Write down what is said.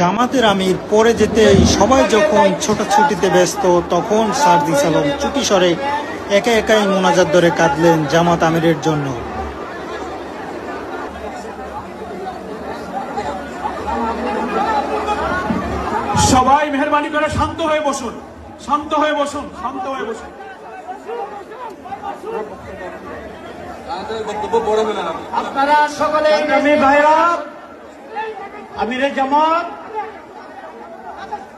জামাতের আমির পরে যেতে সবাই যখন ছোটাছুটিতে ব্যস্ত তখন সার্দিস আলম চুটি সরে একা একাই মোনাজাত ধরে কাঁদলেন জামাত আমিরের জন্য। সবাই মেহরবানি করে শান্ত হয়ে বসুন শান্ত হয়ে বসুন শান্ত হয়ে বসুন। আপনারা সকলে আমি ভাইরা আমিরে জামাত